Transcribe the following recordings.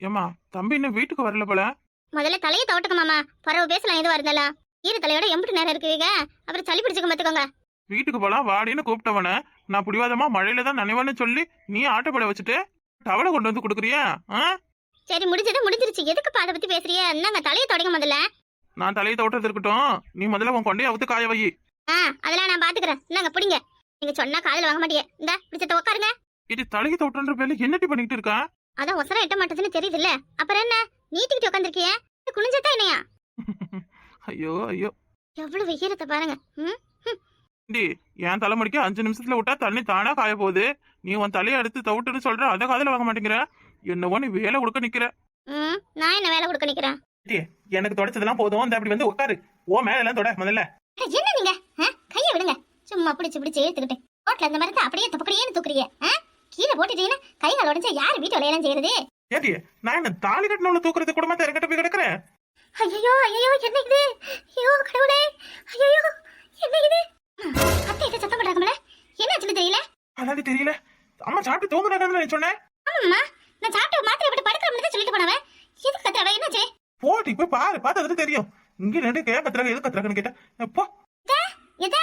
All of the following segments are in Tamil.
ஏமா தம்பி இன்னும் வீட்டுக்கு வரல போல. முதல்ல தலையை தவட்டுங்க மாமா. பரவ பேசலாம் எதுவா இருந்தாலும். ஈர தலையோட எம்பிட்டு நேரம் இருக்குவீங்க அப்புறம் சளி பிடிச்சுக்க பார்த்துக்கோங்க வீட்டுக்கு போலாம் வாடின்னு கூப்பிட்டவன. நான் புடிவாதமா மழையில தான் நனைவான்னு சொல்லி நீ ஆட்டோப்பட வச்சுட்டு டவலை கொண்டு வந்து கொடுக்குறியா? ஆ? சரி முடிஞ்சது முடிஞ்சிருச்சு. எதுக்கு அதை பத்தி பேசுறிய? என்னங்க தலையை தொடங்க முதல்ல. நான் தலையை தோட்டத்து இருக்கட்டும். நீ முதல்ல உன் கொண்டையை அவுத்து காய வை. ஆ அதெல்லாம் நான் பாத்துக்கிறேன். என்னங்க பிடிங்க. நீங்க சொன்னா காதுல வாங்க மாட்டீங்க இந்த பிடிச்சத உட்காருங்க இது தலையை தோட்டன்ற பேர்ல என்னட்டி பண்ணிட்டு இருக்கா? அதான் ஒசரம் எட்ட மாட்டேதுன்னு தெரியுது இல்ல அப்புறம் என்ன? நீட்டிக்கிட்டு உட்காந்துருக்கிய குனிஞ்சதா என்னையா? ஐயோ ஐயோ. எவ்வளவு ஈரத்தை பாருங்க. ம்? டி என் தலைமுடிக்கு அஞ்சு நிமிஷத்துல விட்டா தண்ணி தானா காய போகுது நீ உன் தலையை எடுத்து தவிட்டுன்னு சொல்ற அதை காதுல வாங்க மாட்டேங்கிற. என்னவோ நீ வேலை கொடுக்க நிக்கிற. ம் நான் என்ன வேலை கொடுக்க நிக்கிறேன்? எனக்கு தொடச்சதெல்லாம் போதும். இந்த அப்படி வந்து உட்காரு ஓ மேல எல்லாம் தொட முதல்ல. என்ன நீங்க? கையை விடுங்க. சும்மா பிடிச்சு பிடிச்சு இழுத்துக்கிட்டு. ரோட்ல இந்த மரத்தை அப்படியே தப்புக்கடியேன்னு தூக்குறீங்க? கீழே போட்டுட்டீங்கன்னா கை கால் உடஞ்சா யார் வீட்டு வேலையெல்லாம் செய்யறது? ஏடி நான் என்ன தாலி கட்டினவள தூக்குறது குடும்பத்தை இறக்கிட்ட போய் கிடக்குறேன்? ஐயோ ஐயோ என்ன இது? ஐயோ கடவுளே. ஐயோ என்ன இது? அத்தை இதை சத்தம் பண்றாங்கல்ல என்னாச்சுன்னு தெரியல? அதாவது தெரியல. அம்மா சாப்பிட்டு தூங்குறாங்கன்னு சொன்னேன் ஆமாம்மா. நான் சாப்பிட்டு மாத்திரை போட்டு படுக்கிறோம்னு தான் சொல்லிட்டு போனவன். எதுக்கு கத்துறவ என்னாச்சு? போட்டி போய் பாரு பார்த்ததுல தெரியும். இங்க ரெண்டு கே கத்துறாங்க எது கத்துறாங்கன்னு கேட்டேன் எப்போ எதா?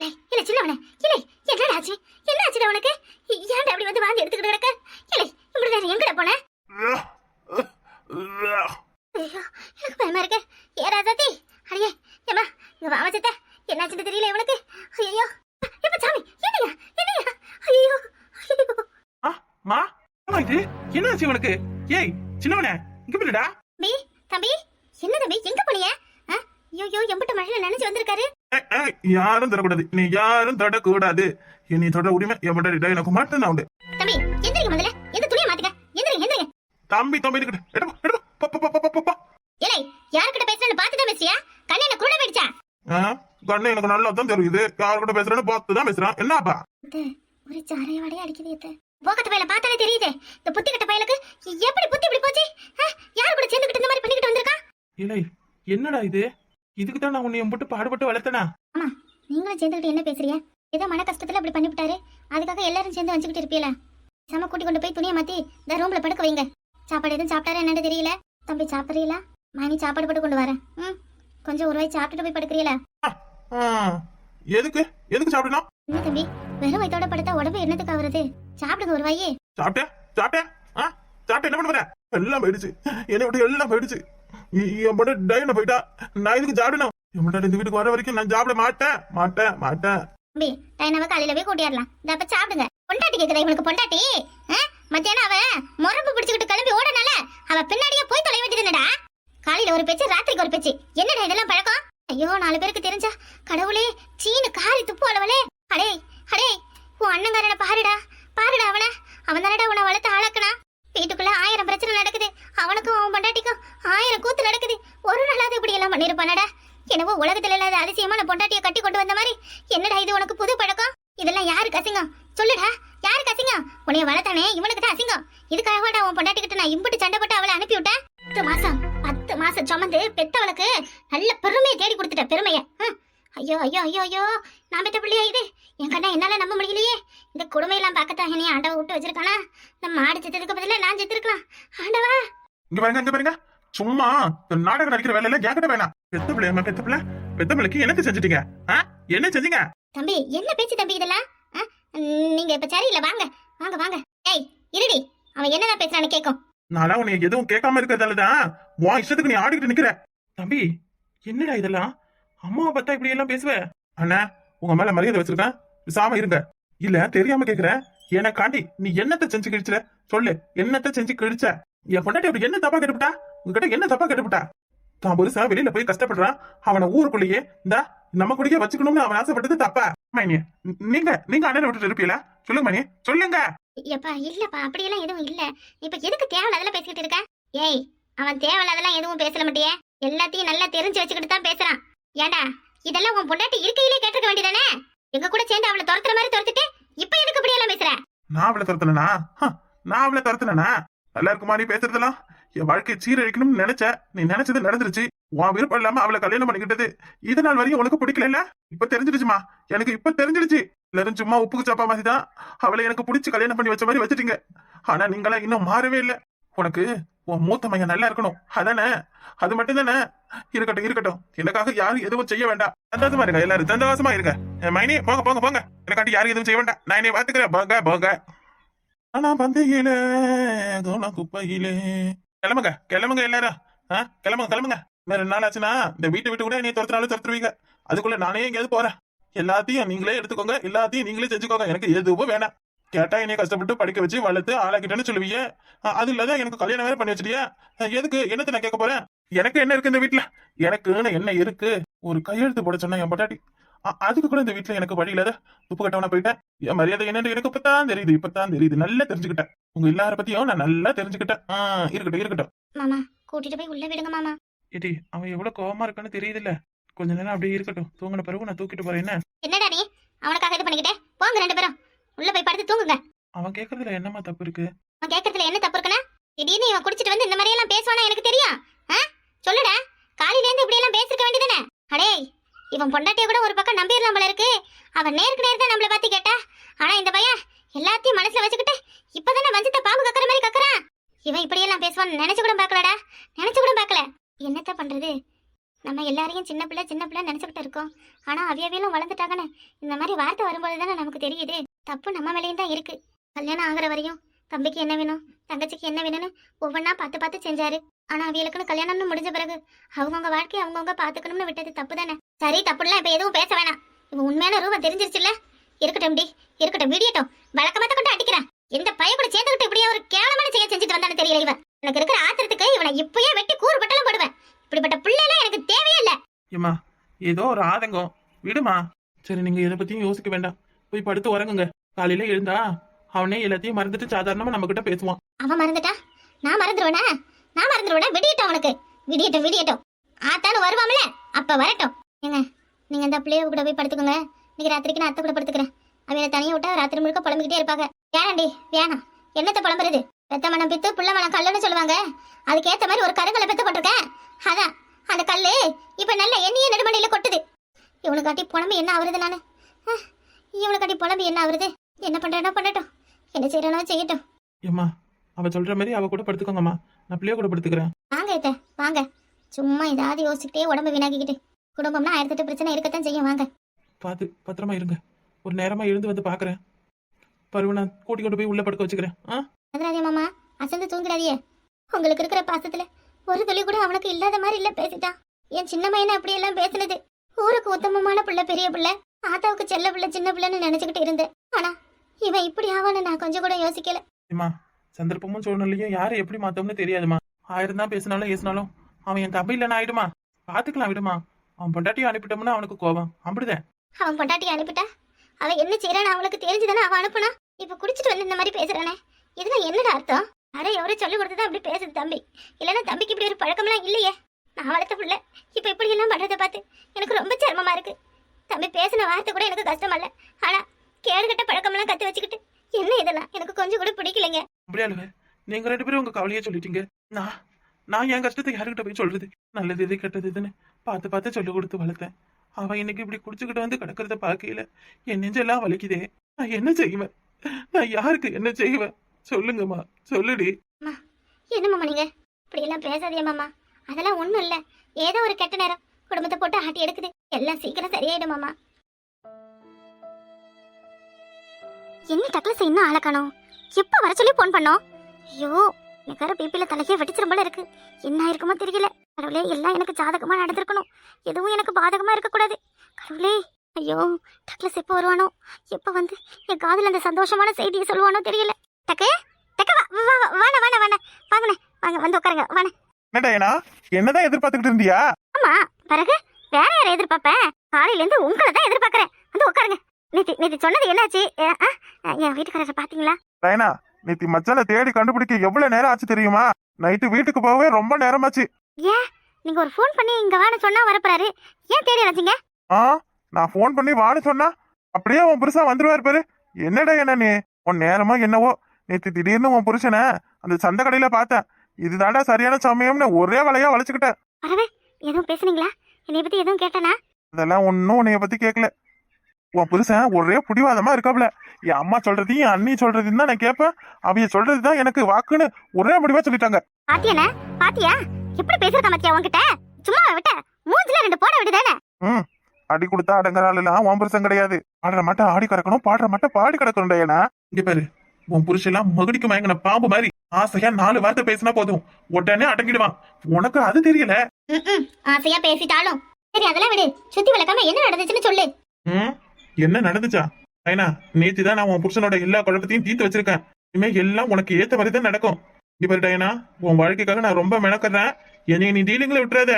இல்ல சின்னவனே இல்லை என்னடா ஆச்சு? என்ன ஆச்சுடா உனக்கு? ஏன்டா அப்படி வந்து வாந்தி எடுத்துக்கிட்டு கிடக்க? இல்லை இப்படி எங்கடா போன? ஐயோ எனக்கு பயமா இருக்கு. ஏறாதாத்தி அடியே ஏமா இங்க வா வச்சத்த என்னாச்சுன்னு தெரியல இவனுக்கு ஐயோ எப்ப சாமி என்னையா என்னையா? ஐயோ மா இது? என்னாச்சு உனக்கு? ஏய் சின்னவனே இங்க போடுடா தம்பி தம்பி என்ன தம்பி எங்க ஆ? ஐயோ எம்பிட்ட மழையில நினைச்சு வந்திருக்காரு. யாரும் தரக்கூடாது நீ யாரும் தொடக்கூடாது. நீ தொட உரிமை எவ்வளவு எனக்கு மட்டும் தான் உண்டு. தம்பி எந்திரிங்க முதல்ல. எந்த துணியை மாத்துங்க? எந்திரிங்க எந்திரிங்க. தம்பி இருக்கட்டும். ஏலே யார்கிட்ட பேசுறேன்னு பார்த்து தான் பேசியா கண்ணு என்ன குருட போயிடுச்சா ஆ, கண்ணு எனக்கு நல்லா தான் தெரியுது. யாரு கூட பேசுறேன்னு பார்த்து தான் பேசுறான். என்னப்பா? ஒரு சாரைய வடைய அடிக்குது இது. போக்கத்து பையில பார்த்தாலே தெரியுது. இந்த புத்தி கட்ட பையலுக்கு எப்படி புத்தி இப்படி போச்சு? யார் கூட சேர்ந்துக்கிட்டு இந்த மாதிரி பண்ணிக்கிட்டு வந்திருக்கா? என்னடா இது? இதுக்கு தான் நான் உன்னை போட்டு பாடுபட்டு வளர்த்தனா? ஆமா நீங்களும் சேர்ந்துக்கிட்டு என்ன பேசுறீங்க? ஏதோ மன கஷ்டத்துல இப்படி பண்ணிவிட்டாரு அதுக்காக எல்லாரும் சேர்ந்து வச்சுக்கிட்டு இருப்பீல. செம கூட்டி கொண்டு போய் துணியை மாத்தி இந்த ரூம்ல படுக்க வைங்க. சாப்பாடு எதுவும் சாப்பிட்டாரா என்னன்னு தெரியல. தம்பி சாப்பிடுறீங்களா? மணி சாப்பாடு போட்டு கொண்டு வரேன். ம் கொஞ்சம் ஒரு வாய் சாப்பிட்டுட்டு போய் படுக்கிறீங்களா? எதுக்கு? எதுக்கு சாப்பிடணும்? என்ன தம்பி வெறும் வயித்தோட படுத்தா உடம்பு என்னத்துக்கு ஆகுறது சாப்பிடுங்க ஒரு வாயே. சாப்பிட்டேன் சாப்பிட்டேன். சாப்பிட்டேன் என்ன பண்ண எல்லாம் போயிடுச்சு. என்னை விட்டு எல்லாம் போயிடுச்சு. என் பொண்ணு டைன போயிட்டா. நான் இதுக்கு சாப்பிடணும் என் பொண்ணு இந்த வீட்டுக்கு வர வரைக்கும் நான் சாப்பிட மாட்டேன் மாட்டேன் மாட்டேன். பி டைனாவை காலையில போய் கூட்டிடலாம் இந்த அப்ப சாப்பிடுங்க. பொண்டாட்டி கேக்குதா இவனுக்கு பொண்டாட்டி? மத்தியானம் அவ முரம்பு பிடிச்சுக்கிட்டு கிளம்பி ஓடனால அவ பின்னாடியே போய் தொலை வேண்டியதுனடா காலையில ஒரு பேச்சு ராத்திரிக்கு ஒரு பேச்சு. என்னடா இதெல்லாம் பழக்கம்? ஐயோ நாலு பேருக்கு தெரிஞ்சா. கடவுளே சீனு காரி துப்பு அளவலே. அடே அடே உன் அண்ணங்காரனை பாருடா. பாருடா அவன. அவன் தானடா உன்னை வளர்த்து ஆளாக்கனா வீட்டுக்குள்ள ஆயிரம் பிரச்சனை நடக்குது. அவனுக்கும் அவன் பொண்டாட்டிக்கும் ஆயிரம் கூத்து நடக்குது. ஒரு நாளாவது இப்படி எல்லாம் பண்ணிருப்பானடா. என்னவோ உலகத்துல இல்லாத அதிசயமான பொண்டாட்டிய கட்டி கொண்டு வந்த மாதிரி. என்னடா இது உனக்கு புது பழக்கம்? இதெல்லாம் யாருக்கு அசிங்கம்? சொல்லுடா யாருக்கு அசிங்கம்? உன்னைய வளர்த்தானே இவனுக்கு தான் அசிங்கம். இதுக்காகவாடா உன் பொண்டாட்டி கிட்ட நான் இம்புட்டு சண்டை போட்டு அவளை அனுப்பி விட்டேன்? பத்து மாசம் பத்து மாசம் சுமந்து பெத்தவளுக்கு நல்ல பெருமையை தேடி கொடுத்துட்ட பெருமையை. ஐயோ ஐயோ ஐயோ ஐயோ நான் பெத்த பிள்ளையா இது? என் கண்ணா என்னால நம்ப முடியலையே. இந்த கொடுமையெல்லாம் பார்க்கத்தான் என்னைய ஆண்டவ விட்டு வச்சிருக்கானா? இந்த மாடு செத்ததுக்கு பதிலா நான் செத்துருக்கலாம். ஆண்டவா! இங்க பாருங்க இங்க பாருங்க. சும்மா நாடகம் நடிக்கிற வேலையில என்கிட்ட வேணாம். பெத்த பிள்ளையம்மா பெத்த பிள்ளை? பெத்த பிள்ளைக்கு என்னத்தை செஞ்சுட்டீங்க? என்ன செஞ்சீங்க? தம்பி என்ன பேச்சு தம்பி இதெல்லாம்? நீங்க இப்ப சரியில்லை வாங்க வாங்க வாங்க. ஏய் இருடி அவன் என்னதான் பேசுறான்னு கேக்கும். நான்லாம் உன்னை எதுவும் கேட்காம இருக்கிறதாலதான் உன் இஷ்டத்துக்கு நீ ஆடிக்கிட்டு நிக்கிற. தம்பி என்னடா இதெல்லாம்? அம்மாவை பார்த்தா இப்படி எல்லாம் பேசுவ? அண்ணா உங்க மேல மரியாதை வச்சிருக்கேன் விசாம இருங்க. இல்ல தெரியாம கேக்குறேன் எனக்காண்டி நீ என்னத்த செஞ்சு கிழிச்சுல சொல்லு என்னத்த செஞ்சு கிழிச்ச? என் பொண்டாட்டி அப்படி என்ன தப்பா கெட்டுப்பட்டா உங்ககிட்ட என்ன தப்பா கெட்டுப்பட்டா தான் புதுசா வெளியில போய் கஷ்டப்படுறான். அவனை ஊருக்குள்ளேயே இந்த நம்ம குடிக்க வச்சுக்கணும்னு அவன் ஆசைப்பட்டது தப்பா? மணி நீங்க நீங்க அண்ணனை விட்டுட்டு இருப்பீல சொல்லுங்க மணி சொல்லுங்க. எப்பா இல்லப்பா அப்படியெல்லாம் எதுவும் இல்ல. இப்ப எதுக்கு தேவையில்லாதல பேசிக்கிட்டு இருக்க? ஏய் அவன் தேவையில்லாதெல்லாம் எதுவும் பேசல மாட்டியே எல்லாத்தையும் நல்லா தெரிஞ்சு வச்சுக்கிட்டு தான் பேசுறான். ஏண்டா இதெல்லாம் உன் பொண்டாட்டி இருக்கையிலே கேட்டிருக்க வேண்டியதானே? எங்க கூட சேர்ந்து அவளை துரத்துற மாதிரி துரத்துட்டு இப்ப எனக்கு இப்படி எல்லாம் பேசுற? நான் அவளை துரத்தலனா நான் அவளை துரத்தலனா நல்லா இருக்குமா நீ பேசுறதெல்லாம்? என் வாழ்க்கையை சீரழிக்கணும்னு நினைச்ச நீ நினைச்சது நடந்துருச்சு. உன் விருப்பம் இல்லாம அவளை கல்யாணம் பண்ணிக்கிட்டது. இது நாள் வரையும் உனக்கு பிடிக்கல இப்ப தெரிஞ்சிடுச்சுமா? எனக்கு இப்ப தெரிஞ்சிடுச்சு. எல்லாரும் சும்மா உப்புக்கு சாப்பா மாதிரி தான் அவளை எனக்கு பிடிச்சி கல்யாணம் பண்ணி வச்ச மாதிரி வச்சுட்டீங்க. ஆனா நீங்களாம் இன்னும் மாறவே இல்லை. உனக்கு உன் மூத்த மையம் நல்லா இருக்கணும். அதானே? அது மட்டும் தானே இருக்கட்டும் இருக்கட்டும். எனக்காக யாரும் எதுவும் செய்ய வேண்டாம். சந்தோஷமா இருங்க எல்லாரும். சந்தோஷமா இருங்க. என் மைனி போங்க போங்க போங்க. எனக்காண்டி யாரும் எதுவும் செய்ய வேண்டாம். நான் என்னை பாத்துக்கிறேன் போங்க போங்க. ஆனா பந்தையில கவுன குப்பையிலே. கிளம்புங்க கிளம்புங்க எல்லாரும். ஆ கிளம்புங்க கிளம்புங்க. இன்னும் நாள் ஆச்சுன்னா இந்த வீட்டை விட்டு கூட நீ துரத்துனாலும் துரத்துருவீங்க. அதுக்குள்ள நானே எங்கேயாவது போறேன். எல்லாத்தையும் நீங்களே எடுத்துக்கோங்க. எல்லாத்தையும் நீங்களே செஞ்சுக்கோங்க. எனக்கு எதுவும் வேணாம். கேட்டா என்னைய கஷ்டப்பட்டு படிக்க வச்சு வளர்த்து ஆளாக்கிட்டேன்னு சொல்லுவீங்க அது இல்லாத எனக்கு கல்யாணம் வேற பண்ணி வச்சிட்டியா. எதுக்கு? என்னத்தை நான் கேட்க போறேன்? எனக்கு என்ன இருக்கு இந்த வீட்டுல எனக்குன்னு என்ன இருக்கு? ஒரு கையெழுத்து போட சொன்னா என் பொட்டாட்டி அதுக்கு கூட இந்த வீட்டுல எனக்கு வழி இல்லாத உப்பு கட்டவனா போயிட்டேன். என் மரியாதை என்னன்னு எனக்கு இப்பதான் தெரியுது இப்பதான் தெரியுது. நல்லா தெரிஞ்சுக்கிட்டேன். உங்க எல்லார பத்தியும் நான் நல்லா தெரிஞ்சுக்கிட்டேன். ஆ, இருக்கட்டும் இருக்கட்டும். மாமா கூட்டிட்டு போய் உள்ள விடுங்க மாமா. ஏடி அவன் எவ்வளவு கோவமா இருக்கான்னு தெரியுதுல்ல. கொஞ்ச நேரம் அப்படியே இருக்கட்டும். தூங்கின பிறகு நான் தூக்கிட்டு போறேன் என்ன? என்னடா நீ? அவனுக்காக இது பண்ணிக்கிட்டே? போங்க ரெண்டு பேரும். உள்ள போய் படுத்து தூங்குங்க. அவன் கேக்குறதுல என்னமா தப்பு இருக்கு? அவன் கேட்கறதுல என்ன தப்பு இருக்குன்னா திடீர்னு இவன் குடிச்சிட்டு வந்து இந்த மாதிரி எல்லாம் பேசுவானா எனக்கு தெரியும். சொல்லுடா காலையில இருந்து இப்படி எல்லாம் பேசிருக்க வேண்டியதானே அடே இவன் பொண்டாட்டிய கூட ஒரு பக்கம் நம்பிடலாம் போல இருக்கு. அவன் நேருக்கு நேர் தான் நம்மள பத்தி கேட்டா. ஆனா இந்த பையன் எல்லாத்தையும் மனசுல வச்சுக்கிட்டு இப்பதானே வஞ்சத்தை பாம்பு கக்கற மாதிரி கக்கறான். இவன் இப்படி எல்லாம் பேசுவான்னு நினைச்சு கூட பார்க்கலடா. நினைச்சு கூட பார்க்கல. என்னத்த பண்றது? நம்ம எல்லாரையும் சின்ன பிள்ளை சின்ன பிள்ளை நினைச்சுக்கிட்டு இருக்கோம். ஆனா அவியவியலும் வளர்ந்துட்டாங்கன்னு இந்த மாதிரி வார்த்தை வரும்போது தானே நமக்கு தெரியுது. தப்பு நம்ம மேலேயும் தான் இருக்கு. கல்யாணம் ஆகுற வரையும் தம்பிக்கு என்ன வேணும் தங்கச்சிக்கு என்ன வேணும்னு ஒவ்வொன்றா பார்த்து பார்த்து செஞ்சாரு. ஆனா அவங்களுக்குன்னு கல்யாணம்னு முடிஞ்ச பிறகு அவங்கவுங்க வாழ்க்கையை அவங்கவுங்க பார்த்துக்கணும்னு விட்டது தப்பு தானே? சரி தப்புலாம் இப்ப எதுவும் பேச வேணாம். இவ உண்மையான ரூபம் தெரிஞ்சிருச்சுல்ல? இருக்கட்டும் டி இருக்கட்டும் விடியட்டும். வழக்கமத்த கொண்டு அடிக்கிறேன் எந்த பைய கூட சேர்ந்துக்கிட்டு இப்படியே ஒரு கேவலமான செய்ய செஞ்சுட்டு வந்தானு தெரியல இவன் எனக்கு இருக்கிற ஆத்திரத்துக்கு இவனை இப்பயே வெட்டி கூறு பட்டலும் போடுவேன். இப்படிப்பட்ட பிள்ளைலாம் எனக்கு தேவையே இல்ல. ஏமா ஏதோ ஒரு ஆதங்கம். விடுமா. சரி நீங்க இதை பத்தியும் யோசிக்க வேண்டாம். போய் படுத்து உறங்குங்க. காலையில எழுந்தா அவனே எல்லாத்தையும் மறந்துட்டு சாதாரணமா நம்ம கிட்ட பேசுவான். அவன் மறந்துட்டா? நான் மறந்துடுவேனா நான் மறந்துடுவேனா விடியட்டும் அவனுக்கு. விடியட்டும் விடியட்டும். ஆத்தாலும் வருவாம்ல அப்ப வரட்டும். ஏங்க நீங்க அந்த பிள்ளைய கூட போய் படுத்துக்கோங்க. இன்னைக்கு ராத்திரிக்கு நான் அத்தை கூட படுத்துக்கிறேன். அவளை தனியை விட்டா ராத்திரி முழுக்க புலம்பிக்கிட்டே இருப்பாங்க. வேணாண்டி வேணாம். என்னத்த புலம்புறது? பெத்த மனம் பித்து புள்ள மனம் கல்லுன்னு சொல்லுவாங்க. அதுக்கேத்த மாதிரி ஒரு கருங்கலை பெத்து போட்டிருக்கேன் அதான் அந்த கல்லு இப்ப நல்ல எண்ணிய நெடுமணியில கொட்டுது. இவனுக்காட்டி புலம்பு என்ன ஆகுறது நானு? இவனுக்கு காட்டி புலம்பு என்ன ஆகுறது? என்ன பண்றேனோ பண்ணட்டும். என்ன செய்யறனோ செய்யட்டும். ஏம்மா அவ சொல்ற மாதிரி அவ கூட படுத்துக்கோங்கம்மா. நான் பிள்ளைய கூட படுத்துக்கிறேன். வாங்க இத்த வாங்க. சும்மா ஏதாவது யோசிச்சுக்கிட்டே உடம்பு வீணாக்கிக்கிட்டு. குடும்பம்னா ஆயிரத்தெட்டு பிரச்சனை இருக்கத்தான் செய்யும். வாங்க. பார்த்து பத்திரமா இருங்க. ஒரு நேரமா எழுந்து வந்து பாக்குறேன். பருவ நான் கூட்டி கொண்டு போய் உள்ள படுக்க வச்சுக்கிறேன். ஆ? வந்துடாதே மாமா? அசந்து தூங்கிடாதியே உங்களுக்கு இருக்கிற பாசத்துல ஒரு துளி கூட அவனுக்கு இல்லாத மாதிரி இல்ல பேசிட்டான் என் சின்ன பையனை அப்படி எல்லாம் பேசுனது. ஊருக்கு உத்தமமான பிள்ளை பெரிய பிள்ளை. ஆத்தாவுக்கு செல்ல பிள்ளை சின்ன பிள்ளைன்னு நினைச்சுக்கிட்டு இருந்தேன். ஆனா இவன் இப்படி ஆவான்னு நான் கொஞ்சம் கூட யோசிக்கல. ஏம்மா சந்தர்ப்பமும் சூழ்நிலையும் யாரை எப்படி மாத்தோம்னு தெரியாதுமா ஆயிரம் தான் பேசினாலும் ஏசினாலும் அவன் என் தம்பி இல்லைன்னு ஆயிடுமா? பாத்துக்கலாம் விடுமா. அவன் பொண்டாட்டி அனுப்பிட்டோம்னா அவனுக்கு கோபம். அப்படிதான். அவன் பொண்டாட்டி அனுப்பிட்டா? அவ என்ன செய்யறான்னு அவளுக்கு தெரிஞ்சுதானே அவன் அனுப்புனா? இப்ப குடிச்சிட்டு வந்து இந்த மாதிரி பேசுறானே. இதெல்லாம் என்னடா அர்த்தம்? அட எவரோ சொல்லி கொடுத்ததா அப்படி பேசுது தம்பி. இல்லைன்னா தம்பிக்கு இப்படி ஒரு பழக்கம்லாம் இல்லையே. நான் வளர்த்த பிள்ளை. இப்ப இப்படி எல்லாம் பண்றதை பார்த்து எனக்கு ரொம்ப சிரமமா இருக்கு. தம்பி பேசின வார்த்தை கூட எனக்கு கஷ்டமா இல்ல ஆனா கேடுகட்ட பழக்கம்லாம் கத்து வச்சுக்கிட்டு என்ன இதெல்லாம்? எனக்கு கொஞ்சம் கூட பிடிக்கலைங்க. அப்படியாளுங்க நீங்க ரெண்டு பேரும் உங்க கவலையே சொல்லிட்டீங்க. நான் நான் என் கஷ்டத்தை யாருக்கிட்ட போய் சொல்றது? நல்லது எது கெட்டது இதுன்னு பார்த்து பார்த்து சொல்லி கொடுத்து வளர்த்தேன். அவன் இன்னைக்கு இப்படி குடிச்சுக்கிட்டு வந்து கிடக்கிறத பார்க்கையில என் நெஞ்செல்லாம் வலிக்குதே. நான் என்ன செய்வேன்? நான் யாருக்கு என்ன செய்வேன்? சொல்லுங்கம்மா சொல்லுடி. என்ன மாமா நீங்க? இப்படி எல்லாம் பேசாதே மாமா அதெல்லாம் ஒண்ணும் இல்ல. ஏதோ ஒரு கெட்ட நேரம். குடும்பத்தை போட்டு ஆட்டி எடுக்குது. எல்லாம் சீக்கிரம் சரியாயிடும் மாமா. என்ன டக்ளஸ் இன்னும் ஆள காணோம்? எப்ப வர சொல்லி போன் பண்ணோம்? ஐயோ எனக்கு வேற பிபில தலைக்கே வெடிச்சிரும் போல இருக்கு. என்ன இருக்குமோ தெரியல. கடவுளே எல்லாம் எனக்கு ஜாதகமா நடந்திருக்கணும். எதுவும் எனக்கு பாதகமா இருக்கக்கூடாது. கடவுளே ஐயோ டக்ளஸ் எப்போ வருவானோ? எப்போ வந்து என் காதில் அந்த சந்தோஷமான செய்தியை சொல்லுவானோ தெரியல. டக்கு டக்கு வா வா வா வாண வாண வாண வாங்கண்ணே வாங்க வந்து உட்காருங்க. வாண என்னடா என்னதான் எதிர்பார்த்துக்கிட்டு இருந்தியா? ஆமா பிறகு வேற யாரை எதிர்பார்ப்பேன் காலையில இருந்து உங்களை தான் எதிர்பார்க்கறேன். வந்து உட்காருங்க. நேத்தி நேத்தி சொன்னது என்னாச்சு? அ, அ, என் வீட்டுக்காரரை பாத்தீங்களா? ரைனா நேத்தி மச்சால தேடி கண்டுபிடிக்க எவ்வளவு நேரம் ஆச்சு தெரியுமா? நைட்டு வீட்டுக்கு போகவே ரொம்ப நேரமாச்சு. ஏன்? நீங்க ஒரு ஃபோன் பண்ணி இங்க வான்னு சொன்னா வரப்போறாரு. ஏன் தேடி அழைச்சிங்க ஆ நான் ஃபோன் பண்ணி வான்னு சொன்னா அப்படியே உன் புருஷா வந்துருவாரு பாரு. என்னடா என்ன நீ உன் நேரமா என்னவோ? நேத்து திடீர்னு உன் புருஷனை அந்த சந்த கடையில பார்த்தேன். இதுதான்டா சரியான சமயம்னு ஒரே வலையா வளைச்சுக்கிட்டேன். வரவே எதுவும் பேசுனீங்களா? என்னை பத்தி எதுவும் கேட்டானா? அதெல்லாம் ஒன்றும் உன்னைய பத்தி கேட்கல உன் புருஷன் ஒரே பிடிவாதமா இருக்காப்ல. என் அம்மா சொல்றதையும் என் அண்ணி சொல்றதையும் தான் நான் கேட்பேன். அவைய சொல்றது தான் எனக்கு வாக்குன்னு ஒரே முடிவா சொல்லிட்டாங்க. பாத்தியாண்ணே? பாத்தியா? எப்படி பேசிருக்க மத்தியா உன்கிட்ட? சும்மா விட்ட. மூஞ்சில ரெண்டு போட விடுதானே? ம். அடி கொடுத்தா அடங்குற ஆளுலாம் உன் புருஷன் கிடையாது. ஆடுற மட்டும் ஆடி கிடக்கணும் பாடுற மட்டும் பாடி கிடக்கணும் ஏன்னா இங்க பாரு. உன் புருஷெல்லாம் மகுடிக்கு மயங்கின பாம்பு மாதிரி. ஆசையா நாலு வார்த்தை பேசினா போதும். உடனே அடங்கிடுவான். உனக்கு அது தெரியல? ஆசையா பேசிட்டாலும். சரி அதெல்லாம் விடு. சுத்தி விளக்காம என்ன நடந்துச்சுன்னு சொல்லு. என்ன நடந்துச்சா? ஐனா நேத்து தான் நான் உன் புருஷனோட எல்லா குழப்பத்தையும் தீர்த்து வச்சிருக்கேன். இனிமே எல்லாம் உனக்கு ஏத்த மாதிரி தான் நடக்கும். இங்க பாரு டயனா உன் வாழ்க்கைக்காக நான் ரொம்ப மெனக்கறேன் என்னைய நீ டீலிங்ல விட்டுறாத.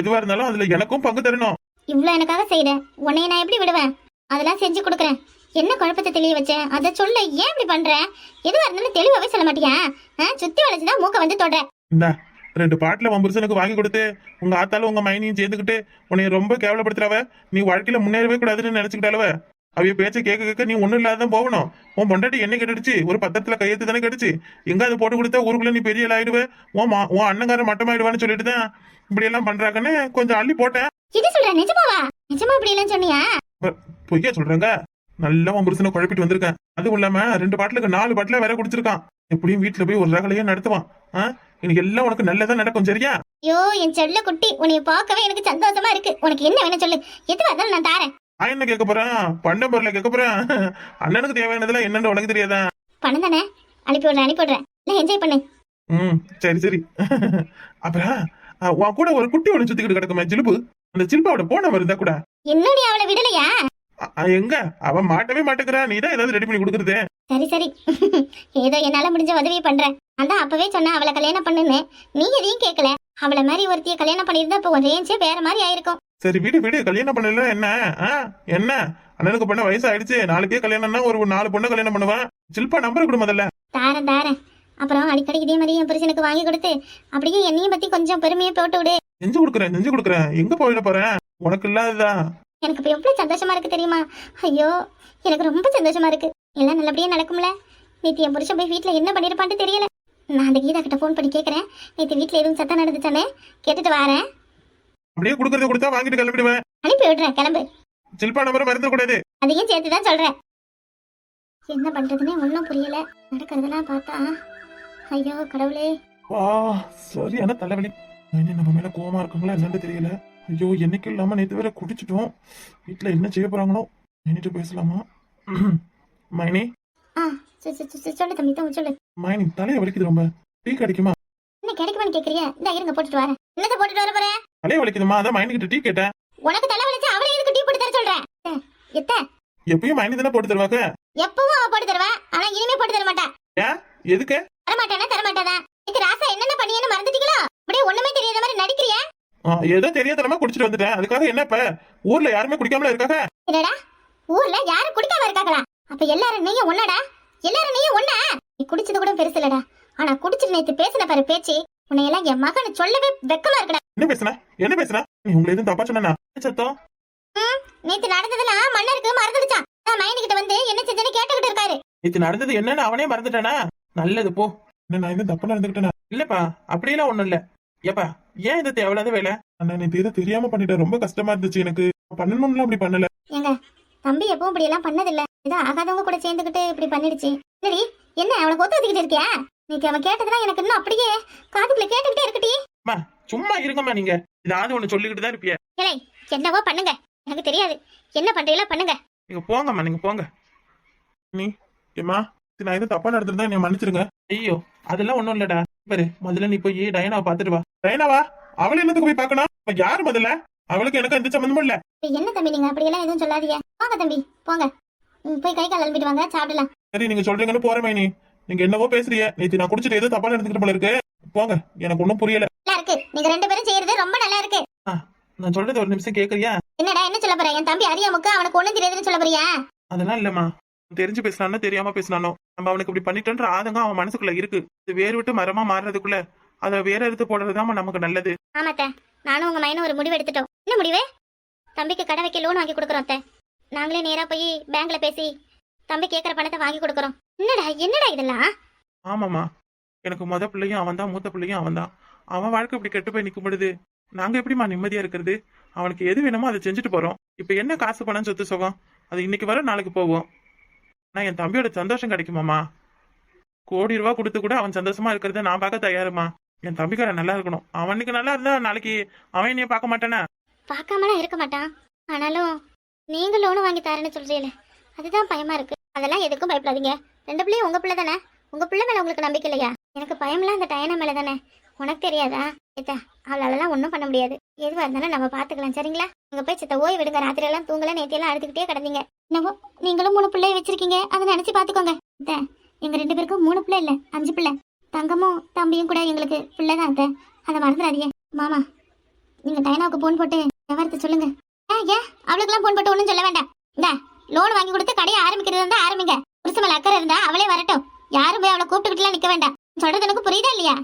எதுவா இருந்தாலும் அதுல எனக்கும் பங்கு தரணும். இவ்ளோ எனக்காக செய்யற உன்னைய நான் எப்படி விடுவேன்? அதெல்லாம் செஞ்சு கொடுக்குறேன். என்ன குழப்பத்தை தெளிய வச்சேன் அதை சொல்ல ஏன் இப்படி பண்ற? எதுவா இருந்தாலும் தெளிவாவே சொல்ல மாட்டியா? சுத்தி வளைச்சுதான் மூக்க வந்து தொடுற. ரெண்டு பாட்டில உன் புருஷனுக்கு வாங்கி கொடுத்து உங்க ஆத்தாலும் உங்க மைனியும் சேர்ந்துக்கிட்டு உன்னை ரொம்ப கேவலப்படுத்துறவ நீ வாழ்க்கையில முன்னேறவே கூடாதுன்னு நினைச்சுக்கிட்டாலவ அவைய பேச்ச கேட்க கேட்க நீ ஒண்ணும் இல்லாதான் போகணும். உன் பொண்டாட்டி என்ன கெடுச்சு ஒரு பத்திரத்துல கையெழுத்து தானே கெடுச்சு. எங்க அதை போட்டு கொடுத்தா ஊருக்குள்ள நீ பெரிய ஆயிடுவ. உன் மா- உன் அண்ணங்காரன் மட்டமாயிடுவான்னு சொல்லிட்டு தான் இப்படி எல்லாம் பண்றாங்கன்னு கொஞ்சம் அள்ளி போட்டேன். இது சொல்ற? நிஜமாவா? நிஜமா இப்படி எல்லாம் சொன்னியா? பொய்யா சொல்றாங்க? நல்லா உன் புருஷனை குழப்பிட்டு வந்திருக்கேன். அதுவும் இல்லாம ரெண்டு பாட்டிலுக்கு நாலு பாட்டில வேற குடிச்சிருக்கான். எப்படியும் வீட்டுல போய் ஒரு ரகலையே நடத்துவான். ஆ? இன்னைக்கு எல்லாம் உனக்கு நல்லதா நடக்கும் சரியா? ஐயோ என் செல்ல குட்டி உன்னை பார்க்கவே எனக்கு சந்தோஷமா இருக்கு. உனக்கு என்ன வேணும் சொல்லு. எதுவா இருந்தாலும் நான் தாரேன். நான் என்ன கேட்க போறேன்? பண்டம் பொருளை கேட்க போறேன்? அண்ணனுக்கு தேவையானதெல்லாம் என்னன்னு உனக்கு தெரியாதா? பணம் தானே? அனுப்பி விடுறேன் அனுப்பி விடுறேன். என்ஜாய் பண்ணு. ம் சரி சரி. அப்புறம் உன் கூட ஒரு குட்டி ஒன்று சுத்திக்கிட்டு கிடக்குமே ஜிலுப்பு அந்த ஜிலுப்பாவோட போன இருந்தா கூட. இன்னும் நீ அவளை விடலையா? எங்க? அவன் மாட்டவே மாட்டேங்கிறா. நீ தான் ஏதாவது ரெடி பண்ணி கொடுக்குறது. சரி சரி. ஏதோ என்னால முடிஞ்ச உதவி பண்றேன். அதான் அப்பவே சொன்னேன் அவளை கல்யாணம் பண்ணுன்னு. நீ எதையும் கேட்கல அவளை மாதிரி ஒருத்திய கல்யாணம் பண்ணியிருந்தா இப்போ உன் ரேஞ்சே வேற மாதிரி ஆயிருக்கும். சரி வீடு வீடு. கல்யாணம் பண்ணல என்ன? என்ன? அண்ணனுக்கு பண்ண வயசு ஆயிடுச்சு நாளைக்கே கல்யாணம்னா ஒரு நாலு பொண்ணு கல்யாணம் பண்ணுவான் ஜில்பா நம்பர் கொடு முதல்ல. தாரேன் தாரேன். அப்புறம் அடிக்கடி இதே மாதிரி என் புருஷனுக்கு வாங்கி கொடுத்து அப்படியே என்னையும் பத்தி கொஞ்சம் பெருமையை போட்டு விடு. செஞ்சு கொடுக்குறேன் செஞ்சு கொடுக்குறேன். எங்க போயிட போறேன்? உனக்கு இல்லாததா? எனக்கு இப்போ எவ்வளவு சந்தோஷமா இருக்கு தெரியுமா? ஐயோ எனக்கு ரொம்ப சந்தோஷமா இருக்கு. எல்லாம் நல்லபடியா நடக்கும்ல. நேத்து என் புருஷன் போய் வீட்ல என்ன பண்ணிருப்பான்னு தெரியல. நான் அந்த கீதா கிட்ட ஃபோன் பண்ணி கேக்குறேன். நேத்து வீட்ல எதுவும் சத்தம் நடந்துச்சானே கேட்டுட்டு வரேன். அப்படியே கொடுக்கறத கொடுத்தா வாங்கிட்டு கிளம்பிடுவேன். அனுப்பி விடுறேன் கிளம்பு. ஜில்பா நம்பரை மறந்துட கூடாது அதையும் சேர்த்து தான் சொல்றேன். என்ன பண்றதுன்னே ஒன்றும் புரியல. நடக்கிறதெல்லாம் பார்த்தா ஐயோ கடவுளே. வா சரியான தலைவலி. நம்ம மேல கோவமா இருக்காங்களா என்னன்னு தெரியல. ஐயோ என்னைக்கு இல்லாம நேத்து வேற குடிச்சிட்டோம். வீட்டுல என்ன செய்ய போறாங்களோ நின்னுட்டு பேசலாமா? மைனி? ஆ சொ- சொ- சொ- சொல்லு தம்பி தம்பி சொல்லு. மைனி தலைய வலிக்குது ரொம்ப. டீ கிடைக்குமா? என்ன கிடைக்குமான்னு கேக்குறியா? இந்த இருங்க போட்டுட்டு வரேன். என்னத்தை போட்டுட்டு வர போறேன் தலைய வலிக்குதுமா? அதான் மைனி கிட்ட டீ கேட்டேன். உனக்கு தலை வலிச்சு அவளே எதுக்கு டீ போட்டு தர சொல்றேன் எத்த, எப்பயும் மைனி தானே போட்டு தருவாங்க எப்பவும் அவ போட்டு தருவா? ஆனா இனிமே போட்டு தர மாட்டா. ஏன்? எதுக்கு? தரமாட்டானா தரமாட்டாதான் இது ராசா என்னென்ன பண்ணியன்னு மறந்துட்டீங்களா அப்படியே ஒண்ணுமே தெரியாத மாதிரி நடிக்கிறியா ஆ, ஏதோ தெரியாதனமா குடிச்சிட்டு வந்துட்டேன். அதுக்காக என்ன இப்ப? ஊர்ல யாருமே குடிக்காமல இருக்காங்க? என்னடா? ஊர்ல யாரும் குடிக்காம இருக்காங்களா? அப்ப எல்லாரும் நீயும் ஒன்னடா. எல்லாரும் நீயும் ஒண்ணா நீ குடிச்சது கூட பெருசு இல்லடா. ஆனா குடிச்சிட்டு நேத்து பேசின பாரு பேச்சு. உன்னை எல்லாம் என் மகனை சொல்லவே வெக்கமா இருக்குடா. என்ன பேசுன? என்ன பேசுன? நீ உங்களை எதுவும் தப்பா சொன்னா சத்தம்? நேத்து நடந்ததெல்லாம் மன்னருக்கு மறந்துடுச்சான் நான் மைண்ட் கிட்ட வந்து என்ன செஞ்சேன்னு கேட்டுக்கிட்டு இருக்காரு. இது நடந்தது என்னன்னு அவனே மறந்துட்டானா? நல்லது போ. நான் எதுவும் தப்பா நடந்துக்கிட்டேனா இல்லப்பா அப்படியெல்லாம் ஒண்ணும் இல்ல. ஏப்பா ஏன் இது தேவையில்லாத வேலை? அண்ணா நீ இதை தெரியாம பண்ணிட்டேன். ரொம்ப கஷ்டமா இருந்துச்சு எனக்கு. பண்ணணும்னு அப்படி பண்ணல. ஏங்க தம்பி எப்பவும் இப்படி எல்லாம் பண்ணதில்ல. ஏதோ ஆகாதவங்க கூட சேர்ந்துக்கிட்டு இப்படி பண்ணிடுச்சு. சரி என்ன அவனுக்கு ஒத்து வச்சுக்கிட்டு இருக்கியா? இன்னைக்கு அவன் கேட்டதெல்லாம் எனக்கு இன்னும் அப்படியே காதுக்குள்ள கேட்டுக்கிட்டே இருக்கட்டி சும்மா இருங்கம்மா நீங்க. ஏதாவது ஒண்ணு சொல்லிக்கிட்டு தான் இருப்பிய. இல்லை என்னவோ பண்ணுங்க. எனக்கு தெரியாது. என்ன பண்றீங்களோ பண்ணுங்க. நீங்க போங்கம்மா நீங்க போங்க. நீ ஏமா நான் எதுவும் தப்பா நடந்திருந்தா நீ மன்னிச்சிருங்க. ஐயோ அதெல்லாம் ஒண்ணும் இல்லடா. பாரு முதல்ல நீ போய் டயனாவை பாத்துட்டு வா. டயனாவா? அவளை என்னத்துக்கு போய் பார்க்கணும்? அவ யாரு முதல்ல? அவளுக்கு எனக்கு எந்த சம்மந்தமும் இல்ல. என்ன தம்பி நீங்க? அப்படியெல்லாம் எதுவும் சொல்லாதீங்க. போங்க தம்பி போங்க. போய் கை கால் அலம்பிட்டு வாங்க சாப்பிடலாம். சரி நீங்க சொல்றீங்கன்னு போறமே நீ நீங்க என்னவோ பேசுறீங்க. நேத்து நான் குடிச்சிட்டு ஏதோ தப்பா நடந்துக்கிட்டு போல இருக்கு. போங்க எனக்கு ஒண்ணும் புரியல. நல்லா இருக்கு. நீங்க ரெண்டு பேரும் செய்யறது ரொம்ப நல்லா இருக்கு. நான் சொல்றது ஒரு நிமிஷம் கேக்குறியா? என்னடா என்ன சொல்ல போற? என் தம்பி அறியாமுக்கு அவனுக்கு ஒண்ணும் தெரியாதுன்னு சொல்ல போறியா? அதெல்லாம் இல்லம்மா. தெரிஞ்சு பேசினானோ தெரியாம பேசினானோ நம்ம அவனுக்கு இப்படி பண்ணிட்டோன்ற ஆதங்கம் அவன் மனசுக்குள்ள இருக்கு. இது வேறு விட்டு மரமா மாறுறதுக்குள்ள அதை வேற எடுத்து போடுறதுதான் நமக்கு நல்லது. ஆமாத்த நானும் உங்க மைனும் ஒரு முடிவு எடுத்துட்டோம். என்ன முடிவு? தம்பிக்கு கடை வைக்க லோன் வாங்கி கொடுக்குறோம் நாங்களே நேரா போய் பேங்க்ல பேசி தம்பி கேக்குற பணத்தை வாங்கி கொடுக்குறோம். என்னடா என்னடா இதெல்லாம்? ஆமாமா எனக்கு முத பிள்ளையும் அவன் தான் மூத்த பிள்ளையும் அவன் தான் அவன் வாழ்க்கை இப்படி கெட்டு போய் நிக்கும் பொழுது நாங்க எப்படிம்மா நிம்மதியா இருக்கிறது? அவனுக்கு எது வேணுமோ அதை செஞ்சுட்டு போறோம். இப்ப என்ன காசு பணம் சொத்து சுகம்? அது இன்னைக்கு வர நாளைக்கு போவோம். நான் என் தம்பியோட சந்தோஷம் கிடைக்குமாம்மா? கோடி ரூபா கொடுத்து கூட அவன் சந்தோஷமா இருக்கிறத நான் பார்க்க தயாருமா? என் தம்பிக்காரன் நல்லா இருக்கணும். அவனுக்கு நல்லா இருந்தா நாளைக்கு அவன் என்னைய பார்க்க மாட்டானா? பார்க்காமலாம் இருக்க மாட்டான். ஆனாலும் நீங்க லோன் வாங்கி தரேன்னு சொல்றீங்களே அதுதான் பயமா இருக்கு. அதெல்லாம் எதுக்கும் பயப்படாதீங்க. ரெண்டு பிள்ளையும் உங்க பிள்ளை தானே? உங்க பிள்ளை மேல உங்களுக்கு நம்பிக்கை இல்லையா? எனக்கு பயம்லாம் அந்த டயனா மேல தானே உனக்கு தெரியாதா? ஏத்தா அவளாலலாம் ஒன்றும் பண்ண முடியாது. எதுவாக இருந்தாலும் நம்ம பார்த்துக்கலாம் சரிங்களா? அங்க போய் சித்த ஓய்வு விடுங்க ராத்திரி எல்லாம் தூங்கல நேத்தியெல்லாம் அழுதுகிட்டே கிடந்தீங்க. என்னவோ நீங்களும் மூணு பிள்ளைய வச்சிருக்கீங்க. அதை நினைச்சு பார்த்துக்கோங்க அத்தை எங்க ரெண்டு பேருக்கும் மூணு பிள்ளை இல்ல அஞ்சு பிள்ளை. தங்கமும் தம்பியும் கூட எங்களுக்கு பிள்ளை தான் அத்தை. அதை மறந்துடாதீங்க. மாமா நீங்க டைனாவுக்கு போன் போட்டு விவரத்தை சொல்லுங்க. ஆ, ஏன்? அவளுக்கெல்லாம் போன் போட்டு ஒன்றும் சொல்ல வேண்டாம். இந்த லோன் வாங்கி கொடுத்து கடையை ஆரம்பிக்கிறது இருந்தா ஆரம்பிங்க. புருஷ மேல அக்கறை இருந்தா அவளே வரட்டும். யாரும் போய் அவளை கூப்பிட்டுக்கிட்டுலாம் நிக்க வேண்டாம். சொல்றது எனக்கு புரியுதா இல்லையா?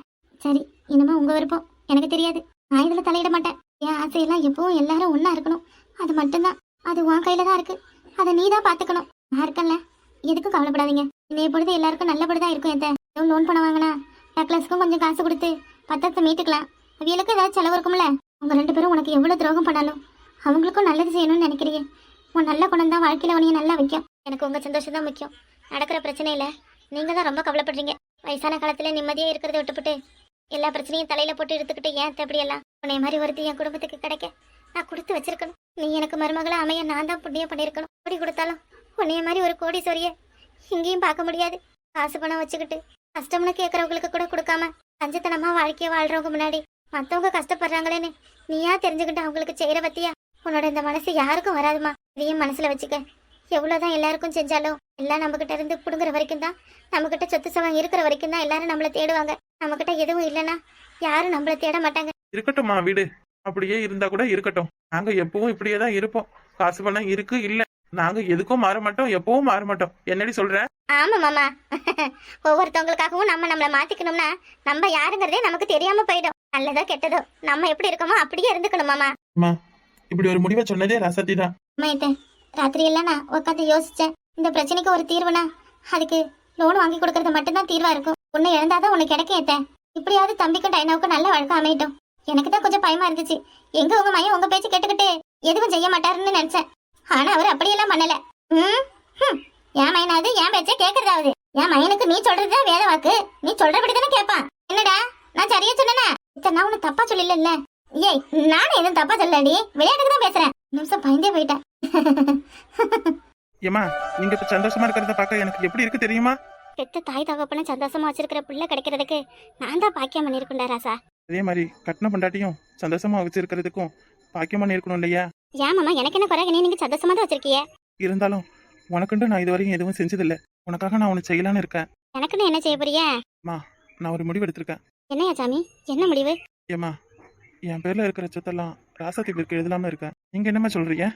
சரி இனிமே உங்க விருப்பம். எனக்கு தெரியாது. நான் தலையிட மாட்டேன். என் ஆசையெல்லாம் எப்பவும் எல்லாரும் ஒன்றா இருக்கணும். அது மட்டும்தான். அது உன் கையில தான் இருக்கு. அதை நீ தான் பாத்துக்கணும். நான் இருக்கேன்ல. எதுக்கும் கவலைப்படாதீங்க. இன்னைய பொழுது எல்லாருக்கும் நல்லபடிதான் இருக்கும் எத்த லோன் பண்ண வாங்கினா நெக்லஸ்க்கும் கொஞ்சம் காசு கொடுத்து பத்திரத்தை மீட்டுக்கலாம். அவியலுக்கு ஏதாவது செலவு இருக்கும்ல. உங்க ரெண்டு பேரும் உனக்கு எவ்வளவு துரோகம் பண்ணாலும் அவங்களுக்கும் நல்லது செய்யணும்னு நினைக்கிறீங்க. உன் நல்ல குணம் தான் வாழ்க்கையில உனைய நல்லா வைக்கும். எனக்கு உங்க சந்தோஷம் தான் முக்கியம். நடக்கிற பிரச்சனையில நீங்க தான் ரொம்ப கவலைப்படுறீங்க. வயசான காலத்துல நிம்மதியா இருக்கிறத விட்டுப்புட்டு எல்லா பிரச்சனையும் தலையில போட்டு எடுத்துக்கிட்டு ஏன் அத்தை எல்லாம் உன்னை மாதிரி ஒருத்தி என் குடும்பத்துக்கு கிடைக்க நான் கொடுத்து வச்சிருக்கணும். நீ எனக்கு மருமகளை அமைய நான் தான் புண்ணியம் பண்ணியிருக்கணும். கோடி கொடுத்தாலும் உன்னைய மாதிரி ஒரு கோடி சொரிய இங்கேயும் பார்க்க முடியாது. காசு பணம் வச்சுக்கிட்டு கஷ்டம்னு கேட்கறவங்களுக்கு கூட கொடுக்காம கஞ்சத்தனமா வாழ்க்கையை வாழ்றவங்க முன்னாடி மத்தவங்க கஷ்டப்படுறாங்களேன்னு நீயா தெரிஞ்சுக்கிட்டு அவங்களுக்கு செய்யற பத்தியா? உன்னோட இந்த மனசு யாருக்கும் வராதுமா. இதையும் மனசுல வச்சுக்க. எவ்வளவுதான் எல்லாருக்கும் செஞ்சாலும் எல்லாம் நம்ம கிட்ட இருந்து புடுங்குற வரைக்கும் தான் நம்ம கிட்ட சொத்து சவம் இருக்கிற வரைக்கும் தான் எல்லாரும் நம்மள தேடுவாங்க. நம்ம கிட்ட எதுவும் இல்லைன்னா யாரும் நம்மள தேட மாட்டாங்க. இருக்கட்டும்மா வீடு. அப்படியே இருந்தா கூட இருக்கட்டும். நாங்க எப்பவும் இப்படியே தான் இருப்போம். காசு பணம் இருக்கு இல்ல. நாங்க எதுக்கும் மாற மாட்டோம் எப்பவும் மாற மாட்டோம். என்னடி சொல்ற? ஆமா மாமா. ஒவ்வொருத்தவங்களுக்காகவும் நம்ம நம்மள மாத்திக்கணும்னா நம்ம யாருங்கிறதே நமக்கு தெரியாம போயிடும். நல்லதோ கெட்டதோ. நம்ம எப்படி இருக்கோமோ அப்படியே இருந்துக்கணும் மாமா. அம்மா இப்படி ஒரு முடிவை சொன்னதே ரசத்தி தான். ராத்திரி எல்லாம் நான் உட்காந்து யோசிச்சேன். இந்த பிரச்சனைக்கு ஒரு தீர்வுனா அதுக்கு லோன் வாங்கி கொடுக்கறது மட்டும்தான் தீர்வா இருக்கும். உன்னை இழந்தாதான் உனக்கு கிடைக்க ஏத்தேன் இப்படியாவது தம்பிக்கும் டைனாவுக்கும் நல்ல வழக்கம் அமையட்டும். எனக்கு தான் கொஞ்சம் பயமா இருந்துச்சு. எங்க உங்க மையம் உங்க பேச்சு கேட்டுக்கிட்டு எதுவும் செய்ய மாட்டாருன்னு நினைச்சேன். ஆனா அவர் அப்படியெல்லாம் பண்ணல. ம் என் மையனாவது என் பேச்சே கேக்குறதாவது. என் மையனுக்கு நீ சொல்றதுதான் வேத வாக்கு. நீ சொல்றபடி தானே கேட்பான் என்னடா நான் சரியா சொன்னேனா? இத்தனை நான் உனக்கு தப்பா சொல்லல ஏய் நானும் எதுவும் தப்பா சொல்லடி விளையாட்டுக்கு தான் பேசுறேன். நிமிஷம் பயந்தே போயிட்டேன். ஏமா நீங்க சந்தோஷமா இருக்கிறத பார்க்க எனக்கு எப்படி இருக்கு தெரியுமா? பெத்த தாய் தகப்பன சந்தோஷமா வச்சிருக்கிற பிள்ளை கிடைக்கிறதுக்கு நான் தான் பாக்கியம் பண்ணிருக்கேன்டா ராசா. அதே மாதிரி கட்டின பொண்டாட்டியும் சந்தோஷமா வச்சிருக்கிறதுக்கும் பாக்கியமான இருக்கணும் இல்லையா? ஏன் மாமா எனக்கு என்ன குறை? நீங்க சந்தோஷமா தான் வச்சிருக்கிய இருந்தாலும் உனக்குண்டு நான் இது வரைக்கும் எதுவும் செஞ்சதில்ல. உனக்காக நான் உன்னை செய்யலான்னு இருக்கேன். எனக்குன்னு என்ன செய்ய போறிய? நான் ஒரு முடிவு எடுத்திருக்கேன். என்னையா சாமி? என்ன முடிவு? ஏமா என் பேர்ல இருக்கிற சொத்தெல்லாம் ராசாத்தி பேருக்கு எழுதலாம இருக்கேன். நீங்க என்னம்மா சொல்றீங்க?